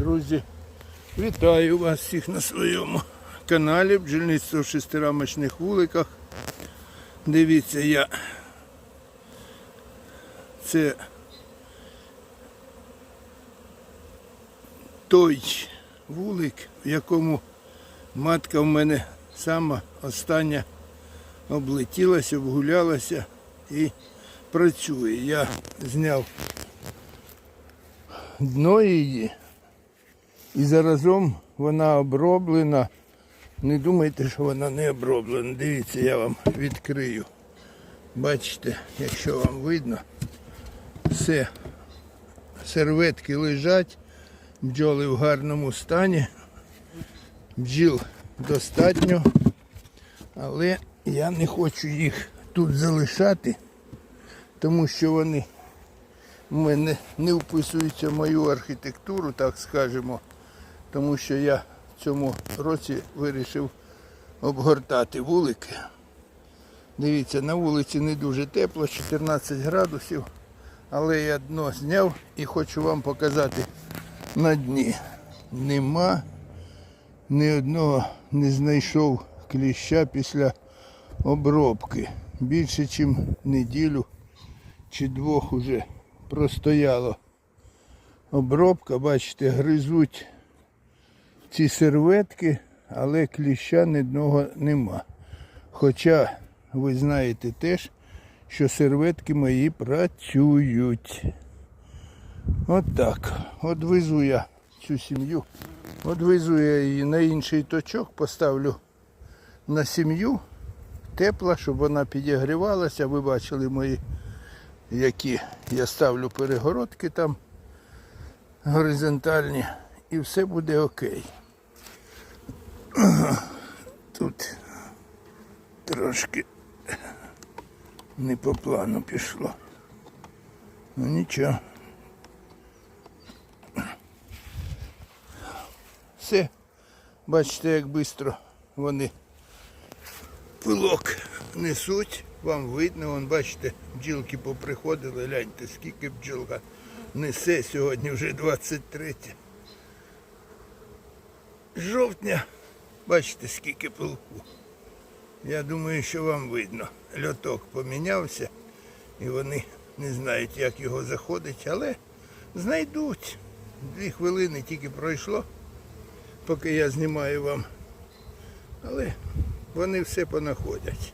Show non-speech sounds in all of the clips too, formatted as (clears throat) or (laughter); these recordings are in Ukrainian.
друзі, вітаю вас всіх на своєму каналі бджільництво в шестирамочних вуликах. Дивіться, я це той вулик, в якому матка в мене сама остання облетілася, обгулялася і працює. Я зняв дно її. І заразом вона оброблена. Не думайте, що вона не оброблена. Дивіться, я вам відкрию. Бачите, якщо вам видно, все, серветки лежать, бджоли в гарному стані, бджіл достатньо, але я не хочу їх тут залишати, тому що вони в мене не вписуються в мою архітектуру, так скажемо, тому що я в цьому році вирішив обгортати вулики. Дивіться, на вулиці не дуже тепло, 14 градусів, але я дно зняв і хочу вам показати на дні. Нема ні одного не знайшов кліща після обробки. Більше, ніж неділю чи двох уже простояло обробка, бачите, гризуть ці серветки, але кліща ні одного нема. Хоча ви знаєте теж, що серветки мої працюють. От так. Одвезу я цю сім'ю. Одвезу я її на інший точок, поставлю на сім'ю тепла, щоб вона підігрівалася. Ви бачили мої які я ставлю перегородки там горизонтальні і все буде окей. (clears throat) Тут трошки не по плану пішло. Ну нічого. Все, бачите, як швидко вони пилок несуть, вам видно, вон, бачите, бджілки поприходили, гляньте, скільки бджілка несе сьогодні вже 23 жовтня. Бачите, скільки пилку. Я думаю, що вам видно. Льоток помінявся і вони не знають, як його заходить, але знайдуть. Дві хвилини тільки пройшло, поки я знімаю вам. Але вони все понаходять.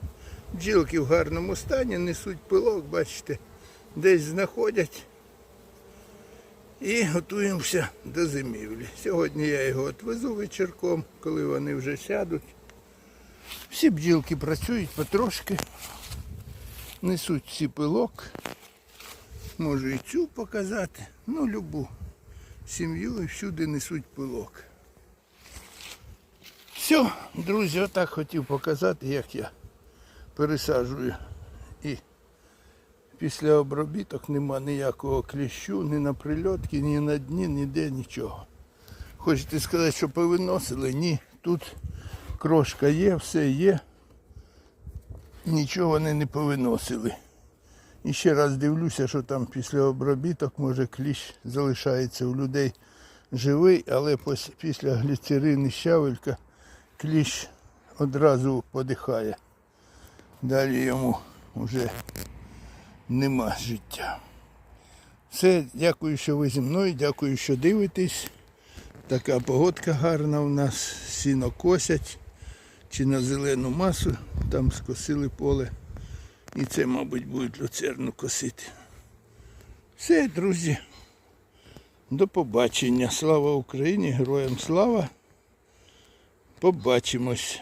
Бджілки в гарному стані, несуть пилок, бачите, десь знаходять. І готуємося до зимівлі. Сьогодні я його відвезу вечірком, коли вони вже сядуть. Всі бджілки працюють потрошки, несуть всі пилок. Можу і цю показати, ну любу сім'ю і всюди несуть пилок. Все, друзі, отак хотів показати, як я пересаджую. І після обробіток нема ніякого кліщу, ні на прильотки, ні на дні, ніде нічого. Хочете сказати, що повиносили? Ні. Тут крошка є, все є. Нічого вони не повиносили. І ще раз дивлюся, що там після обробіток, може кліщ залишається у людей живий, але після гліцерини щавелька кліщ одразу подихає. Далі йому вже нема життя. Все, дякую, що ви зі мною, дякую, що дивитесь. Така погодка гарна у нас, сіно косять чи на зелену масу, там скосили поле. І це, мабуть, будуть люцерну косити. Все, друзі. До побачення. Слава Україні, героям слава. Побачимось.